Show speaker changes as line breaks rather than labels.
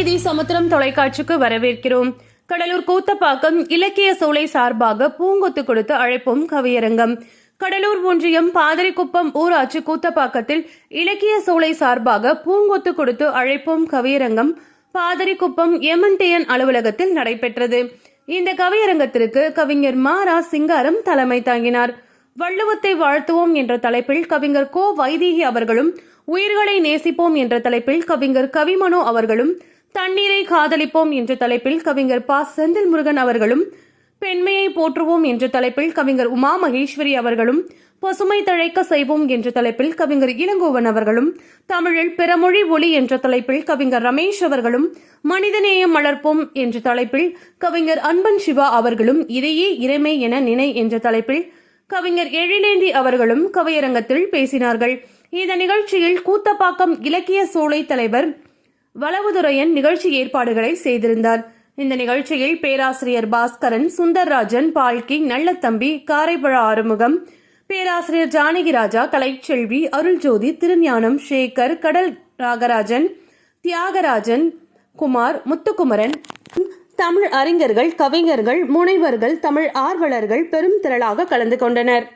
செய்தி சமுத்திரம் தொலைக்காட்சிக்கு வரவேற்கிறோம். கடலூர் கூத்தப்பாக்கம் இலக்கிய சூளை சார்பாக பூங்கொத்து கொடுத்து அழைப்போம் கவியரங்கம். கடலூர் ஒன்றியம் பாதிரிக்குப்பம் ஊராட்சி கூத்தப்பாக்கத்தில் இலக்கிய சூளை சார்பாக பூங்கொத்து கொடுத்து அழைப்போம் கவியரங்கம். பாதிரிக்குப்பம் எம்என்டிஎன் அலுவலகத்தில் நடைபெற்றது. இந்த கவியரங்கத்திற்கு கவிஞர் மாரா சிங்காரம் தலைமை தாங்கினார். வள்ளுவத்தை வாழ்த்துவோம் என்ற தலைப்பில் கவிஞர் கோ வைதீகி அவர்களும் உயிர்களை நேசிப்போம் என்ற தலைப்பில் கவிஞர் கவிமனு அவர்களும் தண்ணீரை காதலிப்போம் என்ற தலைப்பில் கவிஞர் பா. செந்தில் முருகன் அவர்களும் பெண்மையை போற்றுவோம் என்ற தலைப்பில் கவிஞர் உமா மகேஸ்வரி அவர்களும் பசுமை தழைக்க செய்வோம் என்ற தலைப்பில் கவிஞர் இளங்கோவன் அவர்களும் தமிழில் பிறமொழி ஒளி என்ற தலைப்பில் கவிஞர் ரமேஷ் அவர்களும் மனிதநேயம் வளர்ப்போம் என்ற தலைப்பில் கவிஞர் அன்பன் சிவா அவர்களும் இதையே இறைமை என நினை என்ற தலைப்பில் கவிஞர் எழிலேந்தி அவர்களும் கவியரங்கத்தில் பேசினார்கள். இந்த நிகழ்ச்சியில் கூத்தப்பாக்கம் இலக்கிய சோலை தலைவர் வளவுதுரையன் நிகழ்ச்சி ஏற்பாடுகளை செய்திருந்தார். இந்த நிகழ்ச்சியில் பேராசிரியர் பாஸ்கரன் சுந்தர்ராஜன் பால்கி நல்லத்தம்பி காரைப்பழ ஆறுமுகம் பேராசிரியர் ஜானகிராஜா கலைச்செல்வி அருள்ஜோதி திருஞானம் சேகர் கடல் ராகராஜன் தியாகராஜன் குமார் முத்துக்குமரன் தமிழ் அறிஞர்கள் கவிஞர்கள் முனைவர்கள் தமிழ் ஆர்வலர்கள் பெரும் திரளாக கலந்து கொண்டனர்.